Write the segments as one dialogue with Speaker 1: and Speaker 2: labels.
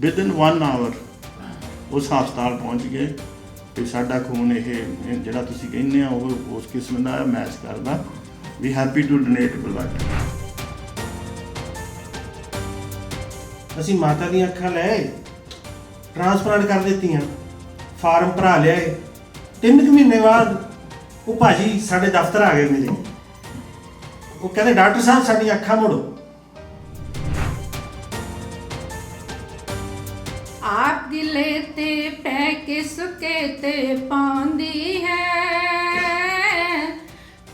Speaker 1: Within 1 hour ਉਸ ਹਸਪਤਾਲ ਪਹੁੰਚ ਗਏ ਤੇ ਸਾਡਾ ਖੂਨ ਇਹ ਇਹ ਜਿਹੜਾ ਤੁਸੀਂ ਕਹਿੰਦੇ ਆ, ਉਹ ਉਸ ਕਿਸਮ ਦਾ ਮੈਚ ਕਰਦਾ। ਵੀ ਹੈਪੀ ਟੂ ਡੋਨੇਟ ਬਲੱਡ
Speaker 2: ਅਸੀਂ ਮਾਤਾ ਦੀਆਂ ਅੱਖਾਂ ਲੈ ਆਏ ਟ੍ਰਾਂਸਪਲਾਂਟ ਕਰ ਦਿੱਤੀਆਂ, ਫਾਰਮ ਭਰਾ ਲਿਆਏ। ਤਿੰਨ ਕੁ ਮਹੀਨੇ ਬਾਅਦ ਉਹ ਭਾਜੀ ਸਾਡੇ ਦਫ਼ਤਰ ਆ ਗਏ ਮੇਰੇ। ਉਹ ਕਹਿੰਦੇ, ਡਾਕਟਰ ਸਾਹਿਬ, ਸਾਡੀਆਂ ਅੱਖਾਂ ਮੋੜੋ।
Speaker 3: ਤੇ ਪੈ ਕੇ ਸੁਕੇ ਤੇ ਪਾਉਂਦੀ ਹੈ?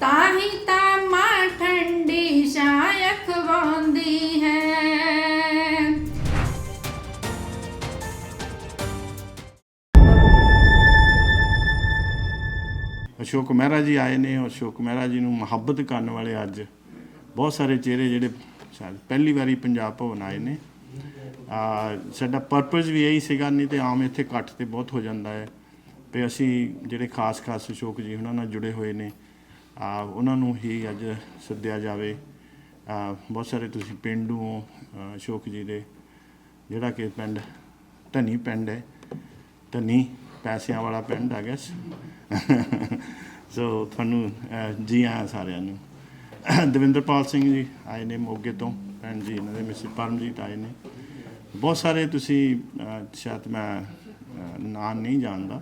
Speaker 3: ਤਾਹੀ ਤਾਂ ਮਾਂ ਠੰਡੀ ਛਾਂ ਖਵਾਉਂਦੀ ਹੈ।
Speaker 1: ਅਸ਼ੋਕ ਮਹਿਰਾ ਜੀ ਆਏ ਨੇ। ਅਸ਼ੋਕ ਮਹਿਰਾ ਜੀ ਨੂੰ ਮੁਹੱਬਤ ਕਰਨ ਵਾਲੇ ਅੱਜ ਬਹੁਤ ਸਾਰੇ ਚਿਹਰੇ ਜਿਹੜੇ ਸ਼ਾਇਦ ਪਹਿਲੀ ਵਾਰੀ ਪੰਜਾਬ ਭਵਨ ਆਏ ਨੇ। ਸਾਡਾ ਪਰਪਸ ਵੀ ਇਹੀ ਸੀਗਾ ਨਹੀਂ ਤੇ ਆਮ ਇੱਥੇ ਇਕੱਠ ਤੇ ਬਹੁਤ ਹੋ ਜਾਂਦਾ ਹੈ। ਤੇ ਅਸੀਂ ਜਿਹੜੇ ਖਾਸ ਖਾਸ ਅਸ਼ੋਕ ਜੀ ਉਹਨਾਂ ਨਾਲ ਜੁੜੇ ਹੋਏ ਨੇ ਆ ਉਹਨਾਂ ਨੂੰ ਹੀ ਅੱਜ ਸੱਦਿਆ ਜਾਵੇ। ਬਹੁਤ ਸਾਰੇ ਤੁਸੀਂ ਪਿੰਡੂ ਹੋ ਅ, ਅਸ਼ੋਕ ਜੀ ਦੇ ਜਿਹੜਾ ਕਿ ਪਿੰਡ ਧਨੀ ਪਿੰਡ ਹੈ। ਧਨੀ ਪੈਸਿਆਂ ਵਾਲਾ ਪਿੰਡ ਆ ਗਿਆ ਸੋ ਤੁਹਾਨੂੰ ਅਹ, ਜੀ ਆਇਆਂ ਸਾਰਿਆਂ ਨੂੰ। ਦਵਿੰਦਰਪਾਲ ਸਿੰਘ ਜੀ ਆਏ ਨੇ ਮੋਗੇ ਤੋਂ, ਭੈਣ ਜੀ ਇਹਨਾਂ ਦੇ ਮਿਸਿਸ ਪਰਮਜੀਤ ਆਏ ਨੇ। ਬਹੁਤ ਸਾਰੇ ਤੁਸੀਂ ਸ਼ਾਇਦ ਮੈਂ ਨਾਂ ਨਹੀਂ ਜਾਣਦਾ,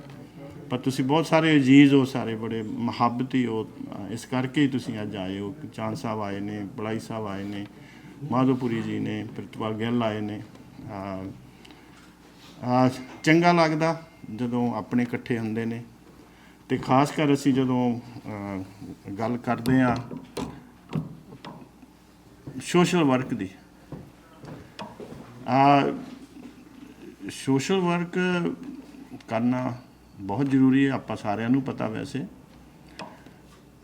Speaker 1: ਪਰ ਤੁਸੀਂ ਬਹੁਤ ਸਾਰੇ ਅਜੀਜ਼ ਹੋ, ਸਾਰੇ ਬੜੇ ਮੁਹੱਬਤੀ ਹੋ ਇਸ ਕਰਕੇ ਹੀ ਤੁਸੀਂ ਅੱਜ ਆਏ ਹੋ। ਚਾਂਦ ਸਾਹਿਬ ਆਏ ਨੇ ਬੜਾਈ ਸਾਹਿਬ ਆਏ ਨੇ, ਮਾਧੋਪੁਰੀ ਜੀ ਨੇ, ਪ੍ਰਿਤਪਾਲ ਗਿੱਲ ਆਏ ਨੇ। ਆ ਚੰਗਾ ਲੱਗਦਾ ਜਦੋਂ ਆਪਣੇ ਇਕੱਠੇ ਹੁੰਦੇ ਨੇ। ਤੇ ਖਾਸ ਕਰ ਅਸੀਂ ਜਦੋਂ ਗੱਲ ਕਰਦੇ ਆ ਸੋਸ਼ਲ ਵਰਕ ਦੀ। ਆ ਸੋਸ਼ਲ ਵਰਕ ਕਰਨਾ ਬਹੁਤ ਜ਼ਰੂਰੀ ਹੈ, ਆਪਾਂ ਸਾਰਿਆਂ ਨੂੰ ਪਤਾ ਵੈਸੇ।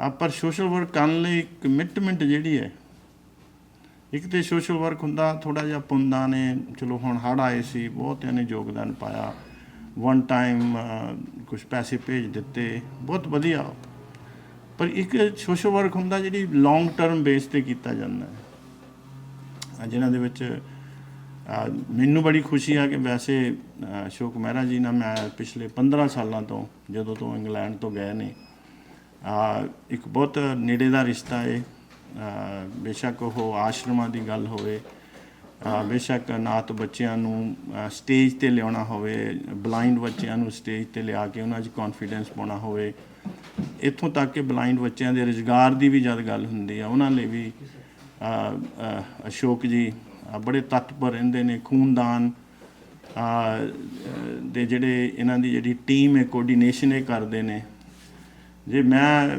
Speaker 1: ਆ ਪਰ ਸੋਸ਼ਲ ਵਰਕ ਕਰਨ ਲਈ ਕਮਿਟਮੈਂਟ ਜਿਹੜੀ ਹੈ, ਇੱਕ ਤੇ ਸੋਸ਼ਲ ਵਰਕ ਹੁੰਦਾ ਥੋੜਾ ਜਿਹਾ ਪੁੰਦਾਂ ਨੇ, ਚਲੋ ਹੁਣ ਹੜ ਆਏ ਸੀ, ਬਹੁਤਿਆਂ ਨੇ ਯੋਗਦਾਨ ਪਾਇਆ। ਵਨ ਟਾਈਮ ਕੁਝ ਪੈਸੇ ਭੇਜ ਦਿੱਤੇ, ਬਹੁਤ ਵਧੀਆ। ਪਰ ਇੱਕ ਸੋਸ਼ਲ ਵਰਕ ਹੁੰਦਾ ਜਿਹੜੀ ਲੌਂਗ ਟਰਮ ਬੇਸ ਤੇ ਕੀਤਾ ਜਾਂਦਾ ਹੈ। ਜਿਨ੍ਹਾਂ ਦੇ ਵਿੱਚ ਮੈਨੂੰ ਬੜੀ ਖੁਸ਼ੀ ਆ ਕਿ ਵੈਸੇ ਅਸ਼ੋਕ ਮਹਿਰਾ ਜੀ ਨਾਲ ਮੈਂ ਪਿਛਲੇ 15 ਸਾਲਾਂ ਤੋਂ ਜਦੋਂ ਤੋਂ ਇੰਗਲੈਂਡ ਤੋਂ ਗਏ ਨੇ ਇੱਕ ਬਹੁਤ ਨੇੜੇ ਦਾ ਰਿਸ਼ਤਾ ਏ। ਬੇਸ਼ੱਕ ਉਹ ਆਸ਼ਰਮਾਂ ਦੀ ਗੱਲ ਹੋਵੇ ਬੇਸ਼ੱਕ ਨਾਤ ਬੱਚਿਆਂ ਨੂੰ ਸਟੇਜ ਤੇ ਲਿਆਉਣਾ ਹੋਵੇ, ਬਲਾਈਂਡ ਬੱਚਿਆਂ ਨੂੰ ਸਟੇਜ ਤੇ ਲਿਆ ਕੇ ਉਹਨਾਂ 'ਚ ਕੌਨਫੀਡੈਂਸ ਪਾਉਣਾ ਹੋਵੇ। ਇੱਥੋਂ ਤੱਕ ਕਿ ਬਲਾਈਂਡ ਬੱਚਿਆਂ ਦੇ ਰੁਜ਼ਗਾਰ ਦੀ ਵੀ ਜਦ ਗੱਲ ਹੁੰਦੀ ਆ, ਉਹਨਾਂ ਲਈ ਵੀ ਅਸ਼ੋਕ ਜੀ ਬੜੇ ਤਤਪਰ ਰਹਿੰਦੇ ਨੇ, ਖੂਨਦਾਨ ਦੇ ਜਿਹੜੇ ਇਹਨਾਂ ਦੀ ਜਿਹੜੀ ਟੀਮ ਹੈ ਕੋਆਰਡੀਨੇਸ਼ਨ ਇਹ ਕਰਦੇ ਨੇ। ਜੇ ਮੈਂ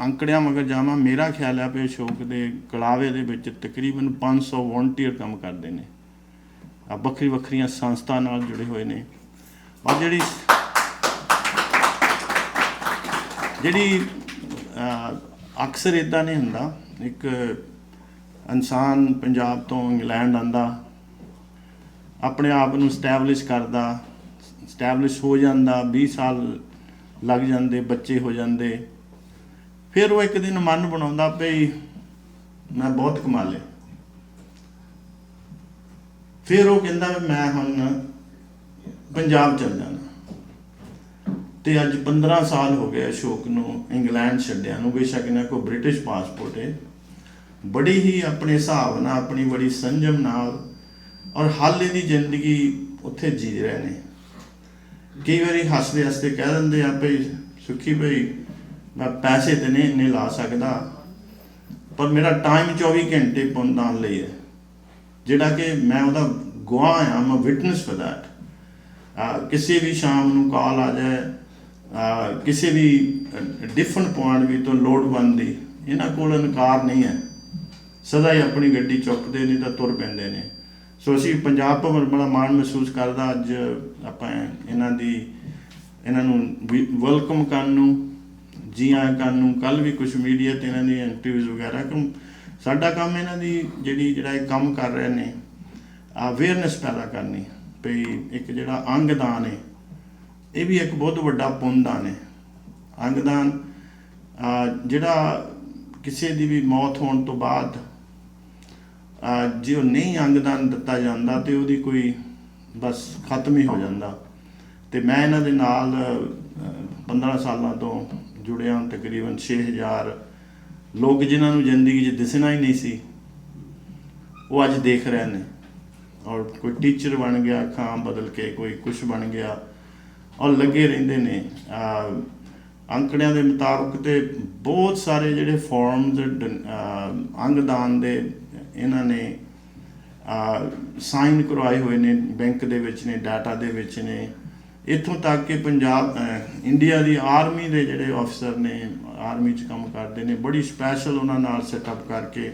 Speaker 1: ਅੰਕੜਿਆਂ ਮਗਰ ਜਾਵਾਂ, ਮੇਰਾ ਖਿਆਲ ਹੈ ਵੀ ਅਸ਼ੋਕ ਦੇ ਕਲਾਵੇ ਦੇ ਵਿੱਚ ਤਕਰੀਬਨ 500 ਵੋਲੰਟੀਅਰ ਕੰਮ ਕਰਦੇ ਨੇ। ਆ ਵੱਖਰੀ ਵੱਖਰੀਆਂ ਸੰਸਥਾ ਨਾਲ ਜੁੜੇ ਹੋਏ ਨੇ। ਔਰ ਜਿਹੜੀ ਜਿਹੜੀ ਅਕਸਰ ਇਦਾਂ ਨਹੀਂ ਹੁੰਦਾ, ਇੱਕ ਇਨਸਾਨ ਪੰਜਾਬ ਤੋਂ ਇੰਗਲੈਂਡ ਆਂਦਾ ਆਪਣੇ ਆਪ ਨੂੰ ਸਟੈਬਲਿਸ਼ ਕਰਦਾ ਸਟੈਬਲਿਸ਼ ਹੋ ਜਾਂਦਾ 20 ਸਾਲ ਲੱਗ ਜਾਂਦੇ, ਬੱਚੇ ਹੋ ਜਾਂਦੇ। ਫਿਰ ਉਹ ਇੱਕ ਦਿਨ ਮਨ ਬਣਾਉਂਦਾ ਭਈ ਮੈਂ ਬਹੁਤ ਕਮਾ ਲਿਆ। ਫਿਰ ਉਹ ਕਹਿੰਦਾ ਵੀ ਮੈਂ ਹੁਣ ਪੰਜਾਬ ਚੱਲ ਜਾਣਾ। ਤੇ ਅੱਜ 15 ਸਾਲ ਹੋ ਗਏ ਅਸ਼ੋਕ ਨੂੰ ਇੰਗਲੈਂਡ ਛੱਡਿਆ ਨੂੰ, ਬੇਸ਼ੱਕ ਇਹਨਾਂ ਕੋਲ ਬ੍ਰਿਟਿਸ਼ ਪਾਸਪੋਰਟ ਹੈ ਬੜੀ ਹੀ ਆਪਣੇ ਹਿਸਾਬ ਨਾਲ, ਆਪਣੀ ਬੜੀ ਸੰਜਮ ਨਾਲ ਔਰ ਹਾਲੇ ਦੀ ਜ਼ਿੰਦਗੀ ਉੱਥੇ ਜੀ ਰਹੇ ਨੇ। ਕਈ ਵਾਰੀ ਹੱਸਦੇ ਹੱਸਦੇ ਕਹਿ ਦਿੰਦੇ ਆ, ਭਈ ਸੁਖੀ ਭਈ, ਮੈਂ ਪੈਸੇ ਤੇ ਨਹੀਂ ਇੰਨੇ ਲਾ ਸਕਦਾ, ਪਰ ਮੇਰਾ ਟਾਈਮ 24 ਘੰਟੇ ਪੁੰਦਾਨ ਲਈ ਹੈ। ਜਿਹੜਾ ਕਿ ਮੈਂ ਉਹਦਾ ਗਵਾਹ ਆ, ਮੈਂ ਵਿਟਨੈਸ ਫॉर ਦੈਟ ਕਿਸੇ ਵੀ ਸ਼ਾਮ ਨੂੰ ਕਾਲ ਆ ਜਾਏ ਕਿਸੇ ਵੀ ਡਿਫਰੈਂਟ ਪੁਆਇੰਟ ਵੀ ਤੋਂ ਲੋਡ ਬੰਦੀ ਇਹਨਾਂ ਕੋਲ ਇਨਕਾਰ ਨਹੀਂ ਹੈ। ਸਦਾ ਹੀ ਆਪਣੀ ਗੱਡੀ ਚੁੱਕਦੇ ਨੇ ਤਾਂ ਤੁਰ ਪੈਂਦੇ ਨੇ। ਸੋ ਅਸੀਂ ਪੰਜਾਬ ਭਵਨ ਬੜਾ ਮਾਣ ਮਹਿਸੂਸ ਕਰਦਾ ਅੱਜ ਆਪਾਂ ਇਹਨਾਂ ਦੀ ਇਹਨਾਂ ਨੂੰ ਵੈਲਕਮ ਕਰਨ ਨੂੰ, ਜੀ ਆਇਆਂ ਕਰਨ ਨੂੰ। ਕੱਲ ਵੀ ਕੁਝ ਮੀਡੀਆ ਤੇ ਇਹਨਾਂ ਦੀ ਇੰਟਰਵਿਊਜ਼ ਵਗੈਰਾ। ਕਿ ਸਾਡਾ ਕੰਮ ਇਹਨਾਂ ਦੀ ਜਿਹੜੀ ਜਿਹੜਾ ਇਹ ਕੰਮ ਕਰ ਰਹੇ ਨੇ ਅਵੇਅਰਨੈਸ ਪੈਦਾ ਕਰਨੀ। ਵੀ ਇੱਕ ਜਿਹੜਾ ਅੰਗਦਾਨ ਹੈ ਇਹ ਵੀ ਇੱਕ ਬਹੁਤ ਵੱਡਾ ਪੁੰਨਦਾਨ ਹੈ ਅੰਗਦਾਨ ਜਿਹੜਾ ਕਿਸੇ ਦੀ ਵੀ ਮੌਤ ਹੋਣ ਤੋਂ ਬਾਅਦ ਜੇ ਉਹ ਨਹੀਂ ਅੰਗਦਾਨ ਦਿੱਤਾ ਜਾਂਦਾ ਤੇ ਉਹਦੀ ਕੋਈ ਬਸ ਖਤਮ ਹੀ ਹੋ ਜਾਂਦਾ। ਤੇ ਮੈਂ ਇਹਨਾਂ ਦੇ ਨਾਲ ਅਹ, 15 ਸਾਲਾਂ ਤੋਂ ਜੁੜਿਆ ਤਕਰੀਬਨ 6000 ਲੋਕ ਜਿਨ੍ਹਾਂ ਨੂੰ ਜ਼ਿੰਦਗੀ 'ਚ ਦਿਸਣਾ ਹੀ ਨਹੀਂ ਸੀ ਉਹ ਅੱਜ ਦੇਖ ਰਹੇ ਨੇ। ਔਰ ਕੋਈ ਟੀਚਰ ਬਣ ਗਿਆ ਖਾਂ ਬਦਲ ਕੇ ਕੋਈ ਕੁਝ ਬਣ ਗਿਆ ਔਰ ਲੱਗੇ ਰਹਿੰਦੇ ਨੇ। ਅੰਕੜਿਆਂ ਦੇ ਮੁਤਾਬਕ ਤੇ ਬਹੁਤ ਸਾਰੇ ਜਿਹੜੇ ਫਾਰਮਸ ਅੰਗਦਾਨ ਦੇ ਇਹਨਾਂ ਨੇ ਸਾਈਨ ਕਰਵਾਏ ਹੋਏ ਨੇ ਬੈਂਕ ਦੇ ਵਿੱਚ ਨੇ ਡਾਟਾ ਦੇ ਵਿੱਚ ਨੇ। ਇੱਥੋਂ ਤੱਕ ਕਿ ਪੰਜਾਬ ਇੰਡੀਆ ਦੀ ਆਰਮੀ ਦੇ ਜਿਹੜੇ ਅਫਸਰ ਨੇ ਆਰਮੀ 'ਚ ਕੰਮ ਕਰਦੇ ਨੇ, ਬੜੀ ਸਪੈਸ਼ਲ ਉਹਨਾਂ ਨਾਲ ਸੈਟਅਪ ਕਰਕੇ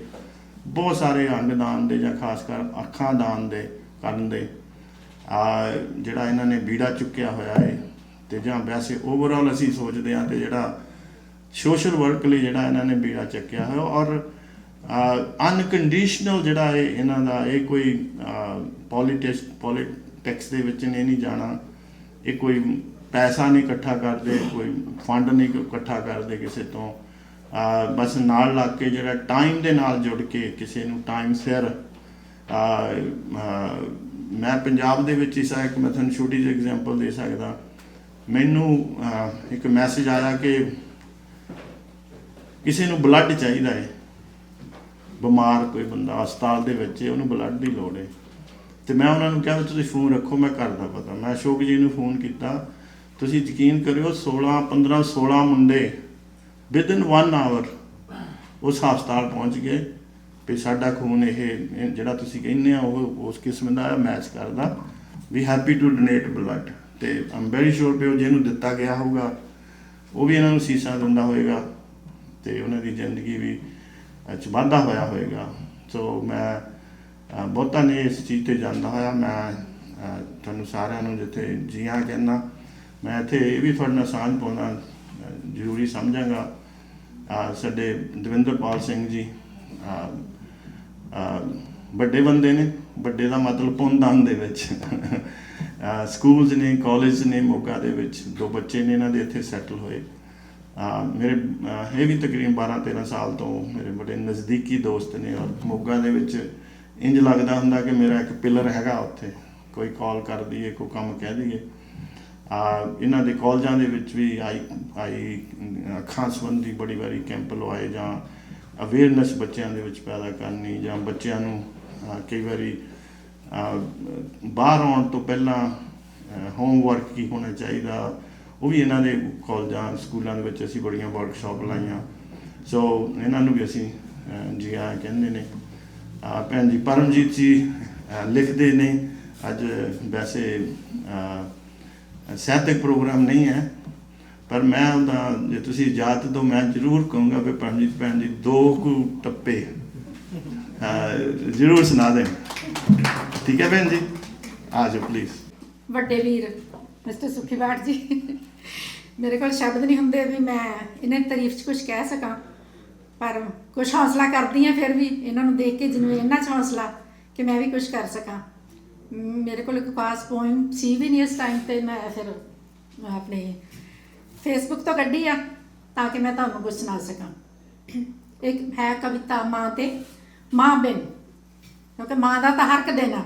Speaker 1: ਬਹੁਤ ਸਾਰੇ ਅੰਗਦਾਨ ਦੇ ਜਾਂ ਖਾਸ ਕਰ ਅੱਖਾਂ ਦਾਨ ਦੇ ਕਰਨ ਦੇ, ਆ, ਜਿਹੜਾ ਇਹਨਾਂ ਨੇ ਬੀੜਾ ਚੁੱਕਿਆ ਹੋਇਆ ਹੈ ਤੇ ਜਾਂ ਵੈਸੇ ਓਵਰਆਲ ਅਸੀਂ ਸੋਚਦੇ ਹਾਂ ਤੇ ਜਿਹੜਾ ਸੋਸ਼ਲ ਵਰਕ ਲਈ ਜਿਹੜਾ ਇਹਨਾਂ ਨੇ ਬੀੜਾ ਚੱਕਿਆ ਹੈ ਔਰ ਅਨਕੰਡੀਸ਼ਨਲ ਜਿਹੜਾ ਹੈ ਇਹਨਾਂ ਦਾ, ਇਹ ਕੋਈ ਪੋਲਿਟਿਕਸ ਪੋਲਿਟਿਕਸ ਦੇ ਵਿੱਚ ਨੇ ਨਹੀਂ ਜਾਣਾ। ਇਹ ਕੋਈ ਪੈਸਾ ਨਹੀਂ ਇਕੱਠਾ ਕਰਦੇ, ਕੋਈ ਫੰਡ ਨਹੀਂ ਇਕੱਠਾ ਕਰਦੇ ਕਿਸੇ ਤੋਂ। ਬਸ ਨਾਲ ਲੱਗ ਕੇ ਜਿਹੜਾ ਟਾਈਮ ਦੇ ਨਾਲ ਜੁੜ ਕੇ ਕਿਸੇ ਨੂੰ ਟਾਈਮ ਸਿਰ ਮੈਂ ਪੰਜਾਬ ਦੇ ਵਿੱਚ ਇਸ ਇੱਕ ਮੈਂ ਤੁਹਾਨੂੰ ਛੋਟੀ ਜਿਹੀ ਐਗਜ਼ਾਮਪਲ ਦੇ ਸਕਦਾ। ਮੈਨੂੰ ਇੱਕ ਮੈਸੇਜ ਆਇਆ ਕਿ ਕਿਸੇ ਨੂੰ ਬਲੱਡ ਚਾਹੀਦਾ ਹੈ। ਬਿਮਾਰ ਕੋਈ ਬੰਦਾ ਹਸਪਤਾਲ ਦੇ ਵਿੱਚ ਹੈ, ਉਹਨੂੰ ਬਲੱਡ ਦੀ ਲੋੜ ਹੈ। ਤੇ ਮੈਂ ਉਹਨਾਂ ਨੂੰ ਕਿਹਾ ਵੀ ਤੁਸੀਂ ਫੋਨ ਰੱਖੋ, ਮੈਂ ਕਰਦਾ ਪਤਾ। ਮੈਂ ਅਸ਼ੋਕ ਜੀ ਨੂੰ ਫੋਨ ਕੀਤਾ। ਤੁਸੀਂ ਯਕੀਨ ਕਰਿਓ 16 15 16 ਮੁੰਡੇ ਵਿਦਨ 1 ਆਵਰ ਉਸ ਹਸਪਤਾਲ ਪਹੁੰਚ ਗਏ। ਵੀ ਸਾਡਾ ਖੂਨ ਇਹ ਜਿਹੜਾ ਤੁਸੀਂ ਕਹਿੰਦੇ ਆ, ਉਹ ਉਸ ਕਿਸਮ ਦਾ ਮੈਚ ਕਰਦਾ। ਵੀ ਹੈਪੀ ਟੂ ਡੋਨੇਟ ਬਲੱਡ ਤੇ ਆਮ ਵੈਰੀ ਸ਼ੋਰ ਵੀ ਉਹ ਜਿਹਨੂੰ ਦਿੱਤਾ ਗਿਆ ਹੋਊਗਾ, ਉਹ ਵੀ ਇਹਨਾਂ ਨੂੰ ਸੀਸਾ ਦਿੰਦਾ ਹੋਏਗਾ। ਤੇ ਉਹਨਾਂ ਦੀ ਜ਼ਿੰਦਗੀ ਵੀ ਚ ਵਾਧਾ ਹੋਇਆ ਹੋਏਗਾ। ਸੋ ਮੈਂ ਬਹੁਤਾ ਨਹੀਂ ਇਸ ਚੀਜ਼ ਤੇ ਜਾਂਦਾ ਹੋਇਆ। ਮੈਂ ਤੁਹਾਨੂੰ ਸਾਰਿਆਂ ਨੂੰ ਜਿੱਥੇ ਜੀਆਂ ਕਹਿੰਦਾ ਮੈਂ ਇੱਥੇ ਇਹ ਵੀ ਤੁਹਾਡੇ ਨਾਲ ਸਾਂਝ ਪਾਉਣਾ ਜ਼ਰੂਰੀ ਸਮਝਾਂਗਾ। ਸਾਡੇ ਦਵਿੰਦਰਪਾਲ ਸਿੰਘ ਜੀ ਵੱਡੇ ਬੰਦੇ ਨੇ। ਵੱਡੇ ਦਾ ਮਤਲਬ ਪੁੰਨਦਾਨ ਦੇ ਵਿੱਚ। ਅਹ, ਸਕੂਲਸ ਨੇ ਕਾਲਜ ਨੇ ਮੋਗਾ ਦੇ ਵਿੱਚ। ਦੋ ਬੱਚੇ ਨੇ ਇਹਨਾਂ ਦੇ ਇੱਥੇ ਸੈਟਲ ਹੋਏ। ਮੇਰੇ ਇਹ ਵੀ ਤਕਰੀਬਨ 12 13 ਸਾਲ ਤੋਂ ਮੇਰੇ ਬੜੇ ਨਜ਼ਦੀਕੀ ਦੋਸਤ ਨੇ ਔਰ ਮੋਗਾ ਦੇ ਵਿੱਚ ਇੰਜ ਲੱਗਦਾ ਹੁੰਦਾ ਕਿ ਮੇਰਾ ਇੱਕ ਪਿਲਰ ਹੈਗਾ ਉੱਥੇ। ਕੋਈ ਕਾਲ ਕਰ ਦਈਏ, ਕੋਈ ਕੰਮ ਕਹਿ ਦਈਏ। ਆ, ਇਹਨਾਂ ਦੇ ਕਾਲਜਾਂ ਦੇ ਵਿੱਚ ਵੀ ਆਈ ਆਈ, ਅੱਖਾਂ ਸੰਬੰਧੀ ਬੜੀ ਵਾਰੀ ਕੈਂਪ ਲਵਾਏ ਜਾਂ ਅਵੇਅਰਨੈਸ ਬੱਚਿਆਂ ਦੇ ਵਿੱਚ ਪੈਦਾ ਕਰਨੀ ਜਾਂ ਬੱਚਿਆਂ ਨੂੰ ਕਈ ਵਾਰੀ ਬਾਹਰ ਆਉਣ ਤੋਂ ਪਹਿਲਾਂ ਹੋਮਵਰਕ ਕੀ ਹੋਣਾ ਚਾਹੀਦਾ। ਉਹ ਵੀ ਇਹਨਾਂ ਦੇ ਕਾਲਜਾਂ ਸਕੂਲਾਂ ਦੇ ਵਿੱਚ ਅਸੀਂ ਬੜੀਆਂ ਵਰਕਸ਼ਾਪ ਲਾਈਆਂ। ਸੋ ਇਹਨਾਂ ਨੂੰ ਵੀ ਅਸੀਂ ਅਹ, ਜੀ ਆ ਕਹਿੰਦੇ ਨੇ। ਆ ਭੈਣ ਜੀ ਪਰਮਜੀਤ ਜੀ ਲਿਖਦੇ ਨੇ। ਅੱਜ ਵੈਸੇ ਸਾਹਿਤਕ ਪ੍ਰੋਗਰਾਮ ਨਹੀਂ ਹੈ। ਪਰ ਮੈਂ ਉਹਦਾ ਜੇ ਤੁਸੀਂ ਇਜਾਜ਼ਤ ਦਿਓ ਮੈਂ ਜ਼ਰੂਰ ਕਹੂੰਗਾ ਵੀ ਪਰਮਜੀਤ ਭੈਣ ਜੀ ਦੋ ਕੁ ਟੱਪੇ। ਜ਼ਰੂਰ ਸੁਣਾ ਦੇਣ। ਠੀਕ ਹੈ ਭੈਣ ਜੀ? ਆ ਜਾਓ ਪਲੀਜ਼
Speaker 3: ਵੱਡੇ ਵੀਰ ਮਿਸਟਰ ਸੁਖੀਵਾੜ ਜੀ। ਮੇਰੇ ਕੋਲ ਸ਼ਬਦ ਨਹੀਂ ਹੁੰਦੇ ਵੀ ਮੈਂ ਇਹਨਾਂ ਦੀ ਤਾਰੀਫ 'ਚ ਕੁਝ ਕਹਿ ਸਕਾਂ, ਪਰ ਕੁਝ ਹੌਸਲਾ ਕਰਦੀ ਆ ਫਿਰ ਵੀ ਇਹਨਾਂ ਨੂੰ ਦੇਖ ਕੇ ਜਿਵੇਂ ਇਹਨਾਂ 'ਚ ਹੌਸਲਾ ਕਿ ਮੈਂ ਵੀ ਕੁਝ ਕਰ ਸਕਾਂ। ਮੇਰੇ ਕੋਲ ਇੱਕ ਖਾਸ ਪੋਇਮ ਸੀ ਵੀ ਨਹੀਂ ਇਸ ਟਾਈਮ ਤੇ ਮੈਂ ਫਿਰ ਆਪਣੇ ਫੇਸਬੁੱਕ ਤੋਂ ਕੱਢੀ ਆ ਤਾਂ ਕਿ ਮੈਂ ਤੁਹਾਨੂੰ ਕੁਝ ਸੁਣਾ ਸਕਾਂ। ਇੱਕ ਹੈ ਕਵਿਤਾ ਮਾਂ ਤੇ ਮਾਂ ਬਿਨ, ਕਿਉਂਕਿ ਮਾਂ ਦਾ ਤਾਂ ਹਰ ਇੱਕ ਦਿਨ ਆ।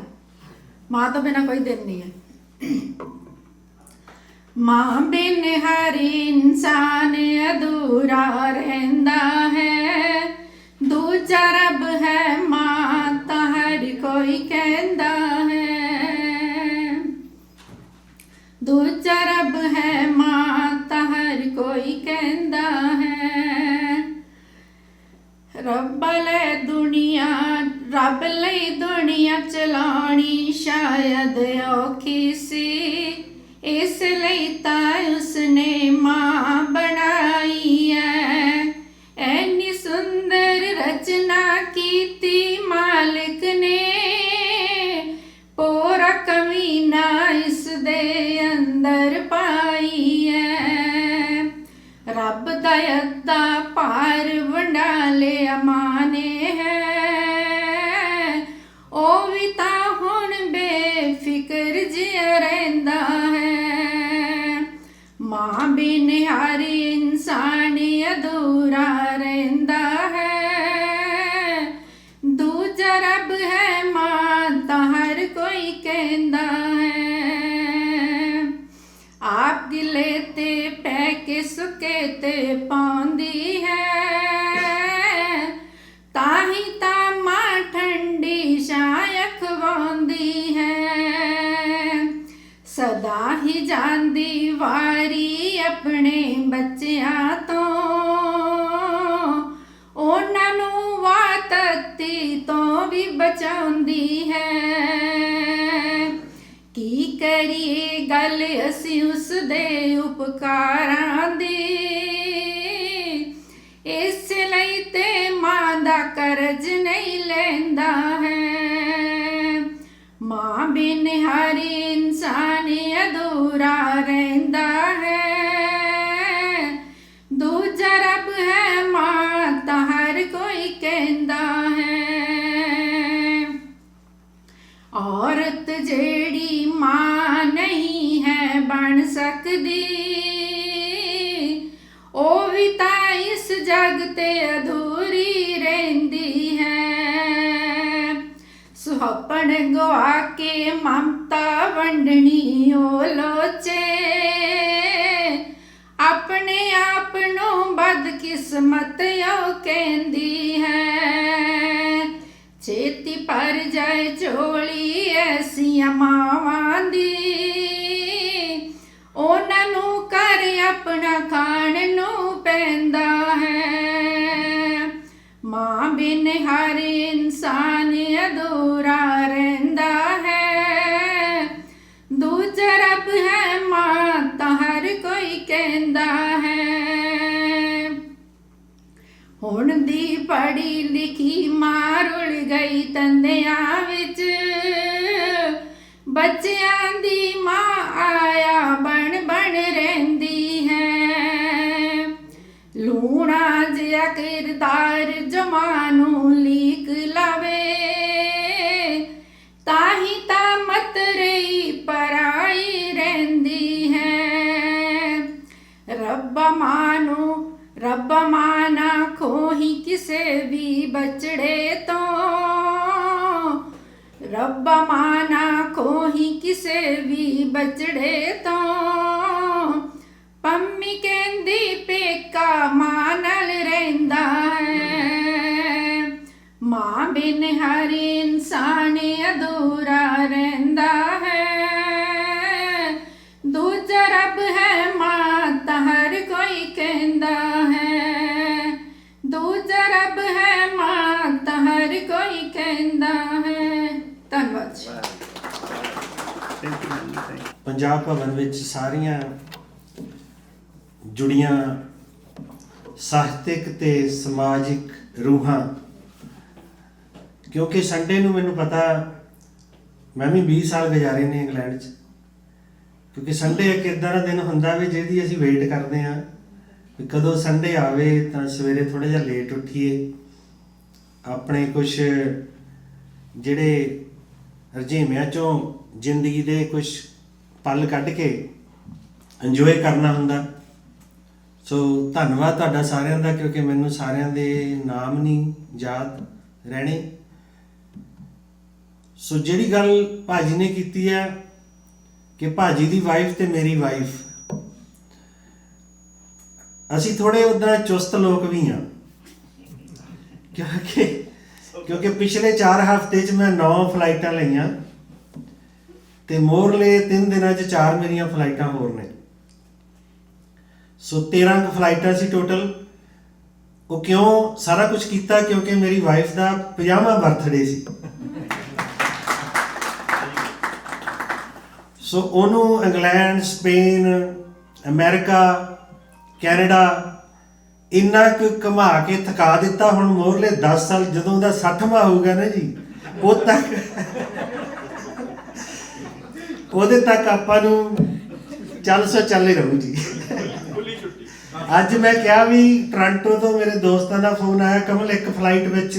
Speaker 3: ਮਾਂ ਤੋਂ ਬਿਨਾ ਕੋਈ ਦਿਨ ਨਹੀਂ ਹੈ ਮਾਂ ਬਿਨ ਹਰ ਇਨਸਾਨ ਅਧੂਰਾ ਰਹਿੰਦਾ ਹੈ। ਦੂਜਾ ਰੱਬ ਹੈ ਮਾਂ, ਤਾਂ ਹਰ ਕੋਈ ਕਹਿੰਦਾ ਹੈ। ਦੂਜਾ ਰੱਬ ਹੈ ਮਾਂ, ਤਾਂ ਹਰ ਕੋਈ ਕਹਿੰਦਾ ਹੈ। ਰੱਬ ਲੈ ਦੁਨੀਆ, ਰੱਬ ਲਈ ਦੁਨੀਆ ਚਲਾਣੀ ਸ਼ਾਇਦ ਔਖੀ ਸੀ। ਲਈ ਤਾਂ ਉਸਨੇ ਮਾਂ ਬਣਾਈ ਐ। ਐਨੀ ਸੁੰਦਰ ਰਚਨਾ ਕੀਤੀ ਮਾਲਕ ਨੇ। ਪੂਰਾ ਕਮੀ ਨਾ ਇਸ ਦੇ ਅੰਦਰ ਪਾਈ ਐ। ਰੱਬ ਦਾ ਅੱਧਾ ਭਾਰ ਬਣਾ ਲਿਆ ਮਾਨੇ ਹੈ। ਉਹ ਵੀ ਤਾਂ ਹੁਣ ਬੇਫਿਕਰ ਜਿਹਾ ਰਹਿੰਦਾ ਗੱਲ ਅਸੀਂ ਉਸ ਦੇ ਉਪਕਾਰਾਂ ਦੀ। ਇਸ ਲਈ ਤੇ ਮਾਂ ਦਾ ਕਰਜ਼ ਨਹੀਂ ਲੈਂਦਾ ਹੈ। ਮਾਂ ਬਿਨ ਹਰ ਇਨਸਾਨ ਅਧੂਰਾ ਰਹੇ। ਜਗ ਤੇ ਅਧੂਰੀ ਰਹਿੰਦੀ ਹੈ। ਸੁਹੱਪਣ ਗਵਾ ਕੇ ਮਮਤਾ ਵੰਡਣੀ ਓ ਲੋਚੇ ਆਪਣੇ ਆਪ ਨੂੰ ਬਦਕਿਸਮਤ ਉਹ ਕਹਿੰਦੀ ਹੈ। ਛੇਤੀ ਪਰ ਜਾਏ ਝੋਲੀ ਐਸੀਆਂ ਮਾਵਾਂ ਦੀ। ਉਹਨਾਂ ਨੂੰ ਘਰ ਆਪਣਾ ਖਾਣ ਨੂੰ ਪੈਂਦਾ ਹੈ। ਮਾਂ ਬਿਨ ਹਰ ਇਨਸਾਨ ਅਧੂਰਾ ਰਹਿੰਦਾ ਹੈ। ਦੂਜਾ ਰੱਬ ਹੈ ਮਾਂ ਤਾਂ ਹਰ ਕੋਈ ਕਹਿੰਦਾ ਹੈ। ਹੁਣ ਦੀ ਪੜੀ ਲਿਖੀ ਮਾਂ ਰੁਲ ਗਈ ਤੰਦਿਆਂ ਵਿੱਚ। ਬੱਚਿਆਂ ਦੀ ਮਾਂ ਆਇਆ ਬਣ ਬਣ ਰਹਿੰਦੀ ਹੈ। ਲੂਣਾ ਜਿਹਾ ਕਿਰਦਾਰ ਜਮਾਨੂੰ ਲੀਕ ਲਾਵੇ, ਤਾਹੀ ਤਾਂ ਮਤ ਰਹੀ ਪਰਾਈ ਰਹਿੰਦੀ ਹੈ। ਰੱਬਾ ਮਾਨੂੰ, ਰੱਬ ਮਾਨਾ ਖੋਹੀ ਕਿਸੇ ਵੀ ਬਚੜੇ ਤੋਂ। ਰੱਬਾ ਮਾਨਾ ਖੋਹੀ ਕਿਸੇ ਵੀ ਬਚੜੇ ਤੋਂ। ਪੰਮੀ ਕਹਿੰਦੀ, ਪੇਕਾ ਮਾਂ ਨਾਲ ਰਹਿੰਦਾ ਹੈ। ਮਾਂ ਬਿਨ ਹਰ ਇਨਸਾਨ
Speaker 2: ਪੰਜਾਬ ਭਵਨ ਵਿੱਚ ਸਾਰੀਆਂ ਜੁੜੀਆਂ ਸਾਹਿਤਿਕ ਤੇ ਸਮਾਜਿਕ ਰੂਹਾਂ। ਕਿਉਂਕਿ ਸੰਡੇ ਨੂੰ ਮੈਨੂੰ ਪਤਾ, ਮੈਂ ਵੀ 20 ਸਾਲ ਗੁਜ਼ਾਰੇ ਨੇ ਇੰਗਲੈਂਡ 'ਚ। ਕਿਉਂਕਿ ਸੰਡੇ ਇੱਕ ਇਦਾਂ ਦਾ ਦਿਨ ਹੁੰਦਾ ਵੀ ਜਿਹਦੀ ਅਸੀਂ ਵੇਟ ਕਰਦੇ ਹਾਂ ਵੀ ਕਦੋਂ ਸੰਡੇ ਆਵੇ ਤਾਂ ਸਵੇਰੇ ਥੋੜਾ ਜਿਹਾ ਲੇਟ ਉੱਠੀਏ। ਆਪਣੇ ਕੁਝ ਜਿਹੜੇ ਰਜੀਮਿਆਂ ਚੋਂ ਜ਼ਿੰਦਗੀ ਦੇ ਕੁਝ ਪਲ ਕੱਢ ਕੇ ਇੰਜੋਏ ਕਰਨਾ ਹੁੰਦਾ। ਸੋ ਧੰਨਵਾਦ ਤੁਹਾਡਾ ਸਾਰਿਆਂ ਦਾ, ਕਿਉਂਕਿ ਮੈਨੂੰ ਸਾਰਿਆਂ ਦੇ ਨਾਮ ਨਹੀਂ ਯਾਦ ਰਹਿਣੇ। ਸੋ ਜਿਹੜੀ ਗੱਲ ਭਾਜੀ ਨੇ ਕੀਤੀ ਹੈ ਕਿ ਭਾਜੀ ਦੀ ਵਾਈਫ ਤੇ ਮੇਰੀ ਵਾਈਫ ਅਸੀਂ ਥੋੜੇ ਉਦਾਂ ਚੁਸਤ ਲੋਕ ਵੀ ਹਾਂ। ਕਿਉਂਕਿ ਕਿਉਂਕਿ ਪਿਛਲੇ 4 ਹਫ਼ਤੇ 'ਚ ਮੈਂ 9 ਫਲਾਈਟਾਂ ਲਈਆਂ। ਤੇ ਮੋਰਲੇ 3 ਦਿਨਾਂ 'ਚ ਚਾਰ ਮੇਰੀਆਂ ਫਲਾਈਟਾਂ ਹੋਰ ਨੇ। ਸੋ 13 ਕੁ ਫਲਾਈਟਾਂ ਸੀ ਟੋਟਲ ਉਹ ਕਿਉਂ ਸਾਰਾ ਕੁਝ ਕੀਤਾ? ਕਿਉਂਕਿ ਮੇਰੀ ਵਾਈਫ ਦਾ 50ਵਾਂ ਬਰਥਡੇ ਸੀ। ਸੋ ਉਹਨੂੰ ਇੰਗਲੈਂਡ, ਸਪੇਨ, ਅਮਰੀਕਾ, ਕੈਨੇਡਾ ਇੰਨਾ ਕੁ ਕਮਾ ਕੇ ਥਕਾ ਦਿੱਤਾ। ਹੁਣ ਮੋਰਲੇ 10 ਸਾਲ, ਜਦੋਂ ਦਾ 60ਵਾਂ ਹੋਊਗਾ ਨਾ ਜੀ ਉਹ ਤੱਕ ਉਹਦੇ ਤੱਕ ਆਪਾਂ ਨੂੰ ਚੱਲ ਸੋ ਚੱਲ ਹੀ ਰਹੂ ਜੀ। ਅੱਜ ਮੈਂ ਕਿਹਾ ਵੀ ਟ੍ਰਾਂਟੋ ਤੋਂ ਮੇਰੇ ਦੋਸਤਾਂ ਦਾ ਫੋਨ ਆਇਆ, ਕਮਲ, ਇੱਕ ਫਲਾਈਟ ਵਿੱਚ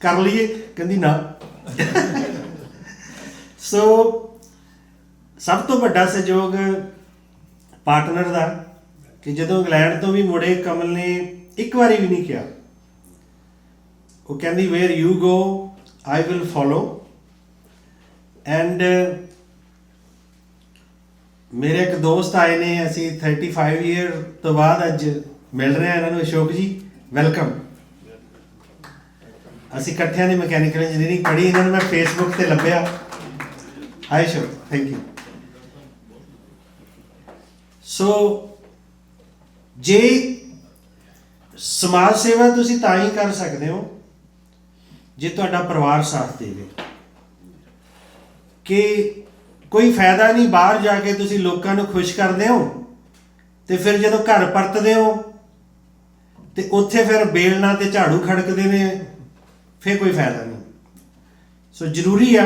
Speaker 2: ਕਰ ਲਈਏ। ਕਹਿੰਦੀ ਨਾ। ਸੋ ਸਭ ਤੋਂ ਵੱਡਾ ਸਹਿਯੋਗ ਪਾਰਟਨਰ ਦਾ ਕਿ ਜਦੋਂ ਇੰਗਲੈਂਡ ਤੋਂ ਵੀ ਮੁੜੇ, ਕਮਲ ਨੇ ਇੱਕ ਵਾਰੀ ਵੀ ਨਹੀਂ ਕਿਹਾ। ਉਹ ਕਹਿੰਦੀ where you go I will follow and ਮੇਰੇ ਇੱਕ ਦੋਸਤ ਆਏ ਨੇ, ਅਸੀਂ 35 ਇਅਰ ਤੋਂ ਬਾਅਦ ਅੱਜ ਮਿਲ ਰਹੇ ਆ ਇਹਨਾਂ ਨੂੰ, ਅਸ਼ੋਕ ਜੀ ਵੈਲਕਮ ਅਸੀਂ ਇਕੱਠਿਆਂ ਨੇ ਮਕੈਨੀਕਲ ਇੰਜੀਨੀਅਰਿੰਗ ਪੜ੍ਹੀ, ਇਹਨਾਂ ਨੂੰ ਮੈਂ ਫੇਸਬੁੱਕ ਤੇ ਲੱਭਿਆ। Hi Ashok thank you so ਜੇ ਸਮਾਜ ਸੇਵਾ ਤੁਸੀਂ ਤਾਂ ਹੀ ਕਰ ਸਕਦੇ ਹੋ, ਜੇ ਤੁਹਾਡਾ ਪਰਿਵਾਰ ਸਾਥ ਦੇਵੇ, ਕਿ ਕੋਈ ਫਾਇਦਾ ਨਹੀਂ ਬਾਹਰ ਜਾ ਕੇ ਤੁਸੀਂ ਲੋਕਾਂ ਨੂੰ ਖੁਸ਼ ਕਰਦੇ ਹੋ ਤੇ ਫਿਰ ਜਦੋਂ ਘਰ ਪਰਤਦੇ ਹੋ ਤੇ ਉੱਥੇ ਫਿਰ ਬੇਲਣਾ ਤੇ ਝਾੜੂ ਖੜਕਦੇ ਨੇ, ਫਿਰ ਕੋਈ ਫਾਇਦਾ ਨਹੀਂ। ਸੋ ਜ਼ਰੂਰੀ ਆ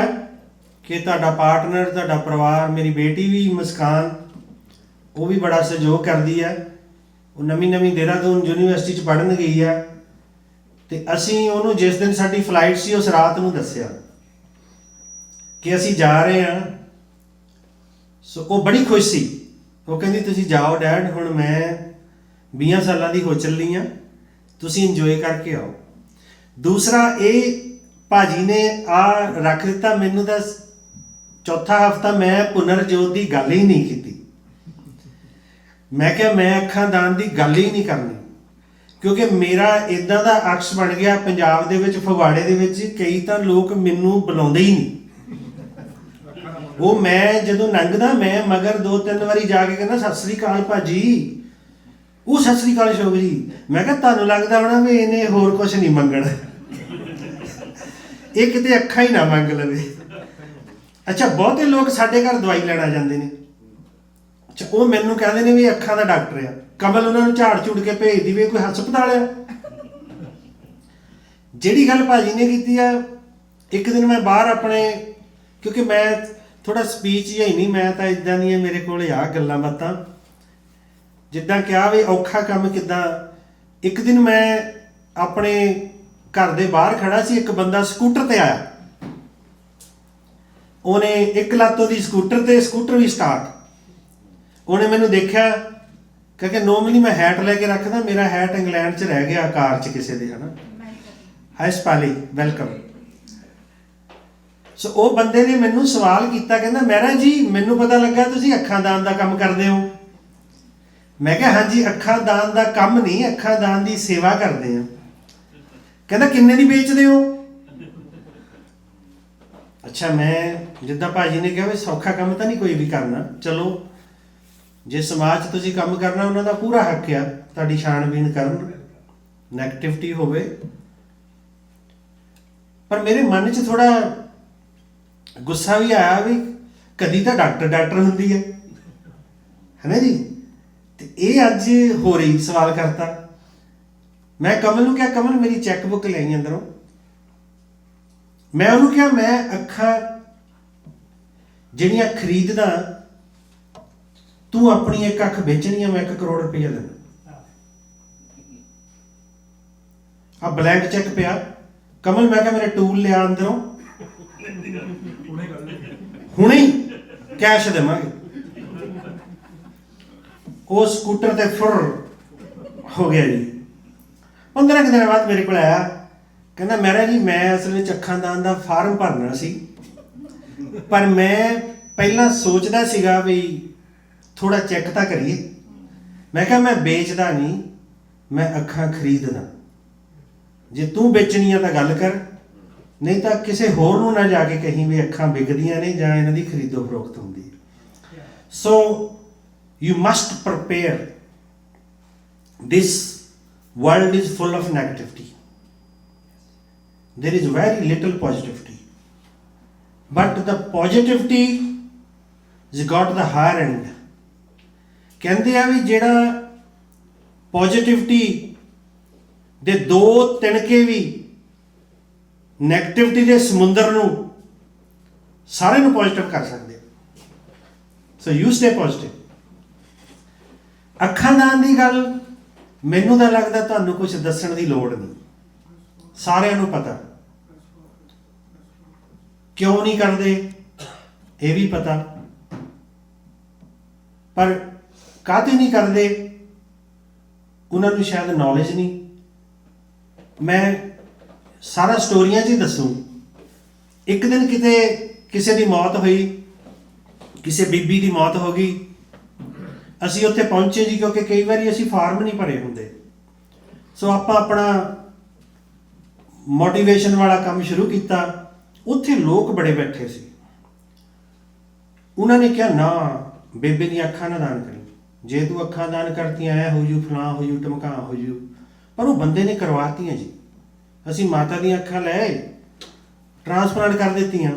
Speaker 2: ਕਿ ਤੁਹਾਡਾ ਪਾਰਟਨਰ, ਤੁਹਾਡਾ ਪਰਿਵਾਰ, ਮੇਰੀ ਬੇਟੀ ਵੀ ਮੁਸਕਾਨ, ਉਹ ਵੀ ਬੜਾ ਸਹਿਯੋਗ ਕਰਦੀ ਹੈ ਉਹ ਨਵੀਂ ਨਵੀਂ ਦੇਹਰਾਦੂਨ ਯੂਨੀਵਰਸਿਟੀ ਚ ਪੜ੍ਹਨ ਗਈ ਹੈ ਤੇ ਅਸੀਂ ਉਹਨੂੰ ਜਿਸ ਦਿਨ ਸਾਡੀ ਫਲਾਈਟ ਸੀ ਉਸ ਰਾਤ ਨੂੰ ਦੱਸਿਆ ਕਿ ਅਸੀਂ ਜਾ ਰਹੇ ਹਾਂ। ਸੋ ਉਹ ਬੜੀ ਖੁਸ਼ ਸੀ। ਉਹ ਕਹਿੰਦੀ, ਤੁਸੀਂ ਜਾਓ ਡੈਡ, ਹੁਣ ਮੈਂ 20 ਸਾਲਾਂ ਦੀ ਹੋ ਚੱਲੀ ਆ। ਤੁਸੀਂ ਇੰਜੋਏ ਕਰਕੇ ਆਓ। ਦੂਸਰਾ, ਇਹ ਭਾਜੀ ਨੇ ਆ ਰੱਖ ਦਿੱਤਾ। ਮੈਨੂੰ ਤਾਂ ਚੌਥਾ ਹਫਤਾ ਮੈਂ ਪੁਨਰਜੋਤ ਦੀ ਗੱਲ ਹੀ ਨਹੀਂ ਕੀਤੀ। ਮੈਂ ਕਿਹਾ, ਮੈਂ ਅੱਖਾਂ ਦਾਨ ਦੀ ਗੱਲ ਹੀ ਨਹੀਂ ਕਰਨੀ। ਕਿਉਂਕਿ ਮੇਰਾ ਇਦਾਂ ਦਾ ਅਕਸ ਬਣ ਗਿਆ, ਪੰਜਾਬ ਦੇ ਵਿੱਚ, ਫਗਵਾੜੇ ਦੇ ਵਿੱਚ, ਕਈ ਤਾਂ ਲੋਕ ਮੈਨੂੰ ਬੁਲਾਉਂਦੇ ਹੀ ਨਹੀਂ। ਉਹ ਮੈਂ ਜਦੋਂ ਲੰਘਦਾ ਮੈਂ, ਮਗਰ ਦੋ ਤਿੰਨ ਵਾਰੀ ਜਾ ਕੇ ਕਹਿੰਦਾ, ਸਤਿ ਸ੍ਰੀ ਅਕਾਲ ਭਾਜੀ। ਉਹ ਸਤਿ ਸ੍ਰੀ ਅਕਾਲ ਸ਼ੋਭ ਜੀ। ਮੈਂ ਕਿਹਾ, ਤੁਹਾਨੂੰ ਲੱਗਦਾ ਹੋਣਾ ਵੀ ਇਹਨੇ ਹੋਰ ਕੁਝ ਨਹੀਂ ਮੰਗਣਾ? ਇਹ ਕਿਤੇ ਅੱਖਾਂ ਹੀ ਨਾ ਮੰਗ ਲਵੇ। ਅੱਛਾ, ਬਹੁਤੇ ਲੋਕ ਸਾਡੇ ਘਰ ਦਵਾਈ ਲੈਣ ਆ ਜਾਂਦੇ ਨੇ। ਅੱਛਾ, ਉਹ ਮੈਨੂੰ ਕਹਿੰਦੇ ਨੇ ਵੀ ਅੱਖਾਂ ਦਾ ਡਾਕਟਰ ਆ। ਕਮਲ ਉਹਨਾਂ ਨੂੰ ਝਾੜ ਝੂੜ ਕੇ ਭੇਜ ਦੀਵੇ ਕੋਈ ਹਸਪਤਾਲ ਆ? ਜਿਹੜੀ ਗੱਲ ਭਾਜੀ ਨੇ ਕੀਤੀ ਆ, ਇੱਕ ਦਿਨ ਮੈਂ ਬਾਹਰ ਆਪਣੇ, ਕਿਉਂਕਿ ਮੈਂ ਥੋੜਾ ਸਪੀਚ ਜਿਹਾ ਹੀ ਨਹੀਂ ਮੈਂ ਤਾਂ ਇਦਾਂ ਦੀਆਂ ਮੇਰੇ ਕੋਲ ਆ ਗੱਲਾਂ ਬਾਤਾਂ। ਜਿੱਦਾਂ ਕਿਹਾ ਵੀ ਔਖਾ ਕੰਮ ਕਿਦਾਂ। ਇੱਕ ਦਿਨ ਮੈਂ ਆਪਣੇ ਘਰ ਦੇ ਬਾਹਰ ਖੜਾ ਸੀ ਇੱਕ ਬੰਦਾ ਸਕੂਟਰ ਤੇ ਆਇਆ। ਉਹਨੇ ਇੱਕ ਲੱਤ ਉਹਦੀ ਸਕੂਟਰ ਤੇ ਸਕੂਟਰ ਵੀ ਸਟਾਰਟ। ਉਹਨੇ ਮੈਨੂੰ ਦੇਖਿਆ ਕਿਉਂਕਿ ਨੋਰਮਲੀ ਮੈਂ ਹੈਟ ਲੈ ਕੇ ਰੱਖਦਾ ਮੇਰਾ ਹੈਟ ਇੰਗਲੈਂਡ 'ਚ ਰਹਿ ਗਿਆ ਕਾਰ 'ਚ ਕਿਸੇ ਦੇ ਹਨਾ। ਹਾਈ ਸਪਾਲੀ ਵੈਲਕਮ ਸੋ ਉਹ ਬੰਦੇ ਨੇ ਮੈਨੂੰ ਸਵਾਲ ਕੀਤਾ, ਕਹਿੰਦਾ, ਮਹਿਰਾ ਜੀ, ਮੈਨੂੰ ਪਤਾ ਲੱਗਾ ਤੁਸੀਂ ਅੱਖਾਂ ਦਾਨ ਦਾ ਕੰਮ ਕਰਦੇ ਹੋ। ਮੈਂ ਕਿਹਾ, ਹਾਂਜੀ, ਅੱਖਾਂ ਦਾਨ ਦਾ ਕੰਮ ਨਹੀਂ, ਅੱਖਾਂ ਦਾਨ ਦੀ ਸੇਵਾ ਕਰਦੇ ਆ ਕਹਿੰਦਾ, ਕਿੰਨੇ ਦੀ ਵੇਚਦੇ ਹੋ? ਅੱਛਾ, ਮੈਂ ਜਿੱਦਾਂ ਭਾਜੀ ਨੇ ਕਿਹਾ ਵੀ ਸੌਖਾ ਕੰਮ ਤਾਂ ਨਹੀਂ ਕੋਈ ਵੀ ਕਰਨਾ। ਚਲੋ, ਜੇ ਸਮਾਜ 'ਚ ਤੁਸੀਂ ਕੰਮ ਕਰਨਾ, ਉਹਨਾਂ ਦਾ ਪੂਰਾ ਹੱਕ ਆ, ਤੁਹਾਡੀ ਛਾਣਬੀਣ ਕਰਨ ਨੈਗੇਟਿਵਿਟੀ ਹੋਵੇ। ਪਰ ਮੇਰੇ ਮਨ 'ਚ ਥੋੜਾ ਗੁੱਸਾ ਵੀ ਆਇਆ ਵੀ ਕਦੀ ਤਾਂ ਡਾਕਟਰ ਡਾਕਟਰ ਹੁੰਦੀ ਹੈ ਹੈਨਾ ਜੀ? ਤੇ ਇਹ ਅੱਜ ਹੋ ਰਹੀ ਸਵਾਲ ਕਰਤਾ। ਮੈਂ ਕਮਲ ਨੂੰ ਕਿਹਾ, ਕਮਲ ਮੇਰੀ ਚੈੱਕ ਬੁੱਕ ਲੈ ਆਈ ਅੰਦਰੋਂ। ਮੈਂ ਉਹਨੂੰ ਕਿਹਾ, ਮੈਂ ਅੱਖਾਂ ਜਿਹੜੀਆਂ ਖਰੀਦਦਾ, ਤੂੰ ਆਪਣੀ ਇੱਕ ਅੱਖ ਵੇਚਣੀ ਆ, ਮੈਂ 1 ਕਰੋੜ ਰੁਪਏ ਦੇਣਾ ਆ ਬਲੈਂਕ ਚੈੱਕ ਪਿਆ। ਕਮਲ, ਮੈਂ ਕਿਹਾ ਮੇਰੇ ਟੂਲ ਲਿਆ ਅੰਦਰੋਂ। ਹੁਣੇ ਕੈਸ਼ ਦੇਵਾਂਗੇ। ਉਹ ਸਕੂਟਰ ਤੇ ਫੁਰ ਹੋ ਗਿਆ ਜੀ। 15 ਕੁ ਦਿਨਾਂ ਬਾਅਦ ਮੇਰੇ ਕੋਲ ਆਇਆ। ਕਹਿੰਦਾ ਮੇਰਾ ਜੀ, ਮੈਂ ਅਸਲ ਵਿੱਚ ਅੱਖਾਂ ਦਾਨ ਦਾ ਫਾਰਮ ਭਰਨਾ ਸੀ। ਪਰ ਮੈਂ ਪਹਿਲਾਂ ਸੋਚਦਾ ਸੀਗਾ ਵੀ ਥੋੜਾ ਚੈੱਕ ਤਾਂ ਕਰੀਏ। ਮੈਂ ਕਿਹਾ, ਮੈਂ ਵੇਚਦਾ ਨਹੀਂ, ਮੈਂ ਅੱਖਾਂ ਖਰੀਦਦਾ। ਜੇ ਤੂੰ ਵੇਚਣੀ ਆ ਤਾਂ ਗੱਲ ਕਰ। ਨਹੀਂ ਤਾਂ ਕਿਸੇ ਹੋਰ ਨੂੰ ਨਾ ਜਾ ਕੇ ਕਹੀਂ ਵੀ ਅੱਖਾਂ ਵਿਕਦੀਆਂ ਨੇ ਜਾਂ ਇਹਨਾਂ ਦੀ ਖਰੀਦੋ ਫਰੋਖਤ ਹੁੰਦੀ ਹੈ ਸੋ you must prepare this world is full of negativity there is very little positivity but the positivity has got the higher end ਕਹਿੰਦੇ ਆ ਵੀ ਜਿਹੜਾ ਪੋਜ਼ਿਟਿਵਿਟੀ ਦੇ ਦੋ ਤਿਣਕੇ ਵੀ 네ਗੇਟਿਵਿਟੀ ਦੇ ਸਮੁੰਦਰ ਨੂੰ ਸਾਰੇ ਨੂੰ ਪੋਜ਼ਿਟਿਵ ਕਰ ਸਕਦੇ ਸੋ ਯੂ ਸਟੇ ਪੋਜ਼ਿਟਿਵ ਅੱਖਾਂ ਦਾਨ ਦੀ ਗੱਲ, ਮੈਨੂੰ ਤਾਂ ਲੱਗਦਾ ਤੁਹਾਨੂੰ ਕੁਝ ਦੱਸਣ ਦੀ ਲੋੜ ਨਹੀਂ। ਸਾਰਿਆਂ ਨੂੰ ਪਤਾ। ਕਿਉਂ ਨਹੀਂ ਕਰਦੇ? ਇਹ ਵੀ ਪਤਾ। ਪਰ ਕਾਹਤੇ ਨਹੀਂ ਕਰਦੇ? ਉਹਨਾਂ ਨੂੰ ਸ਼ਾਇਦ ਨੌਲੇਜ ਨਹੀਂ। ਮੈਂ ਸਾਰਾ ਸਟੋਰੀਆਂ 'ਚ ਹੀ ਦੱਸੂ। ਇੱਕ ਦਿਨ ਕਿਤੇ ਕਿਸੇ ਦੀ ਮੌਤ ਹੋਈ, ਕਿਸੇ ਬੀਬੀ ਦੀ ਮੌਤ ਹੋ ਗਈ। ਅਸੀਂ ਉੱਥੇ ਪਹੁੰਚੇ ਜੀ ਕਿਉਂਕਿ ਕਈ ਵਾਰੀ ਅਸੀਂ ਫਾਰਮ ਨਹੀਂ ਭਰੇ ਹੁੰਦੇ। ਸੋ ਆਪਾਂ ਆਪਣਾ ਮੋਟੀਵੇਸ਼ਨ ਵਾਲਾ ਕੰਮ ਸ਼ੁਰੂ ਕੀਤਾ। ਉੱਥੇ ਲੋਕ ਬੜੇ ਬੈਠੇ ਸੀ। ਉਹਨਾਂ ਨੇ ਕਿਹਾ, ਨਾ, ਬੇਬੇ ਦੀਆਂ ਅੱਖਾਂ ਨਾ ਦਾਨ ਕਰੀ। ਜੇ ਤੂੰ ਅੱਖਾਂ ਦਾਨ ਕਰਤੀਆਂ, ਐ ਹੋ ਜੂ, ਫਲਾਂ ਹੋ ਜੂ, ਟਮਕਾ ਹੋ ਜੂ। ਪਰ ਉਹ ਬੰਦੇ ਨੇ ਕਰਵਾਤੀਆਂ ਜੀ। ਅਸੀਂ ਮਾਤਾ ਦੀਆਂ ਅੱਖਾਂ ਲੈ ਆਏ ਟ੍ਰਾਂਸਪਲਾਂਟ ਕਰ ਦਿੱਤੀਆਂ,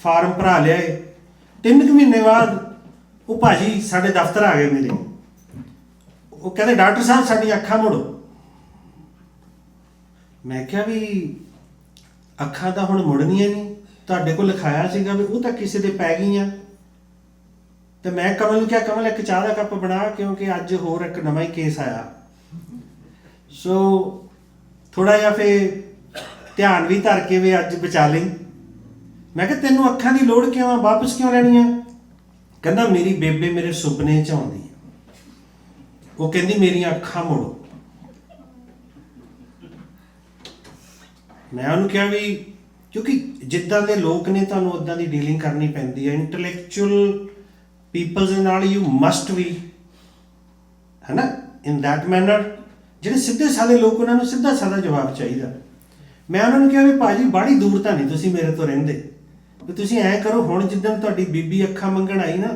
Speaker 2: ਫਾਰਮ ਭਰਾ ਲਿਆਏ। ਤਿੰਨ ਕੁ ਮਹੀਨੇ ਬਾਅਦ ਉਹ ਭਾਜੀ ਸਾਡੇ ਦਫ਼ਤਰ ਆ ਗਏ ਮੇਰੇ। ਉਹ ਕਹਿੰਦੇ, ਡਾਕਟਰ ਸਾਹਿਬ ਸਾਡੀ ਅੱਖਾਂ ਮੋੜੋ। ਮੈਂ ਕਿਹਾ ਵੀ, ਅੱਖਾਂ ਤਾਂ ਹੁਣ ਮੁੜਨੀਆਂ ਨਹੀਂ। ਤੁਹਾਡੇ ਕੋਲ ਲਿਖਾਇਆ ਸੀਗਾ ਵੀ ਉਹ ਤਾਂ ਕਿਸੇ ਦੇ ਪੈ ਗਈਆਂ। ਤੇ ਮੈਂ ਕਮਲ ਨੂੰ ਕਿਹਾ, ਕਮਲ, ਇੱਕ ਚਾਹ ਦਾ ਕੱਪ ਬਣਾ, ਕਿਉਂਕਿ ਅੱਜ ਹੋਰ ਇੱਕ ਨਵਾਂ ਹੀ ਕੇਸ ਆਇਆ। ਸੋ ਥੋੜਾ ਜਿਹਾ ਫੇ ਧਿਆਨ ਵੀ ਧਰ ਕੇ ਵੀ ਅੱਜ ਬਚਾ ਲਈ। ਮੈਂ ਕਿਹਾ, ਤੈਨੂੰ ਅੱਖਾਂ ਦੀ ਲੋੜ ਕਿਉਂ ਆ? ਵਾਪਸ ਕਿਉਂ ਲੈਣੀ ਆ? ਕਹਿੰਦਾ, ਮੇਰੀ ਬੇਬੇ ਮੇਰੇ ਸੁਪਨੇ ਚ ਆਉਂਦੀ ਉਹ ਕਹਿੰਦੀ, ਮੇਰੀਆਂ ਅੱਖਾਂ ਮੋੜੋ। ਮੈਂ ਉਹਨੂੰ ਕਿਹਾ ਵੀ, ਕਿਉਂਕਿ ਜਿੱਦਾਂ ਦੇ ਲੋਕ ਨੇ, ਤੁਹਾਨੂੰ ਉਦਾਂ ਦੀ ਡੀਲਿੰਗ ਕਰਨੀ ਪੈਂਦੀ ਹੈ ਇੰਟੈਲੈਕਚੁਅਲ ਪੀਪਲਸ ਦੇ ਨਾਲ ਯੂ ਮਸਟ ਵੀ ਹੈਨਾ? ਇਨ ਦੈਟ ਮੈਨਰ ਜਿਹੜੇ ਸਿੱਧੇ ਸਾਦੇ ਲੋਕ ਉਹਨਾਂ ਨੂੰ ਸਿੱਧਾ ਸਾਦਾ ਜਵਾਬ ਚਾਹੀਦਾ। ਮੈਂ ਉਹਨਾਂ ਨੂੰ ਕਿਹਾ ਵੀ ਭਾਜੀ ਬਾੜੀ ਦੂਰ ਤਾਂ ਨਹੀਂ ਤੁਸੀਂ ਮੇਰੇ ਤੋਂ ਰਹਿੰਦੇ। ਵੀ ਤੁਸੀਂ ਐਂ ਕਰੋ, ਹੁਣ ਜਿੱਦਣ ਤੁਹਾਡੀ ਬੀਬੀ ਅੱਖਾਂ ਮੰਗਣ ਆਈ ਨਾ,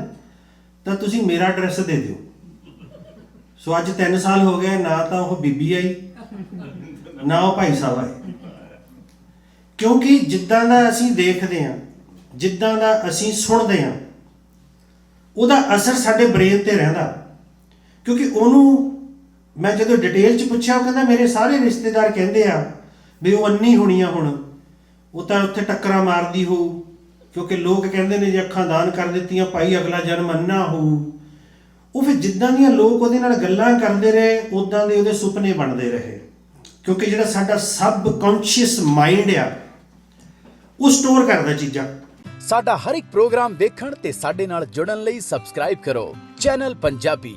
Speaker 2: ਤਾਂ ਤੁਸੀਂ ਮੇਰਾ ਐਡਰੈਸ ਦੇ ਦਿਓ। ਸੋ ਅੱਜ 3 ਸਾਲ ਹੋ ਗਏ, ਨਾ ਤਾਂ ਉਹ ਬੀਬੀ ਆਈ, ਨਾ ਉਹ ਭਾਈ ਸਾਹਿਬ ਆਏ। ਕਿਉਂਕਿ ਜਿੱਦਾਂ ਦਾ ਅਸੀਂ ਦੇਖਦੇ ਹਾਂ, ਜਿੱਦਾਂ ਦਾ ਅਸੀਂ ਸੁਣਦੇ ਹਾਂ, ਉਹਦਾ ਅਸਰ ਸਾਡੇ ਬ੍ਰੇਨ ਤੇ ਰਹਿੰਦਾ। ਕਿਉਂਕਿ ਉਹਨੂੰ ਮੈਂ ਜਦੋਂ ਡਿਟੇਲ ਚ ਪੁੱਛਿਆ, ਉਹ ਕਹਿੰਦਾ, ਮੇਰੇ ਸਾਰੇ ਰਿਸ਼ਤੇਦਾਰ ਕਹਿੰਦੇ ਆ ਵੀ ਉਹ ਅੰਨੀ ਹੋਣੀ ਆ ਹੁਣ। ਉਹ ਤਾਂ ਉੱਥੇ ਟੱਕਰਾਂ ਮਾਰਦੀ ਹੋ ਕਿਉਂਕਿ ਲੋਕ ਕਹਿੰਦੇ ਨੇ ਜੇ ਅੱਖਾਂ ਦਾਨ ਕਰ ਦਿੱਤੀਆਂ, ਭਾਈ ਅਗਲਾ ਜਨਮ ਅੰਨਾ ਹੋਊ। ਉਹ ਫਿਰ ਜਿੱਦਾਂ ਦੀਆਂ ਲੋਕ ਉਹਦੇ ਨਾਲ ਗੱਲਾਂ ਕਰਦੇ ਰਹੇ ਉਦਾਂ ਦੇ ਉਹਦੇ ਸੁਪਨੇ ਬਣਦੇ ਰਹੇ। ਕਿਉਂਕਿ ਜਿਹੜਾ ਸਾਡਾ ਸਬ ਕੌਂਸ਼ੀਅਸ ਮਾਈਂਡ ਆ, ਉਹ ਸਟੋਰ ਕਰਦਾ ਚੀਜ਼ਾਂ।
Speaker 4: ਸਾਡਾ ਹਰ ਇੱਕ ਪ੍ਰੋਗਰਾਮ ਦੇਖਣ ਤੇ ਸਾਡੇ ਨਾਲ ਜੁੜਨ ਲਈ ਸਬਸਕ੍ਰਾਈਬ ਕਰੋ ਚੈਨਲ ਪੰਜਾਬੀ।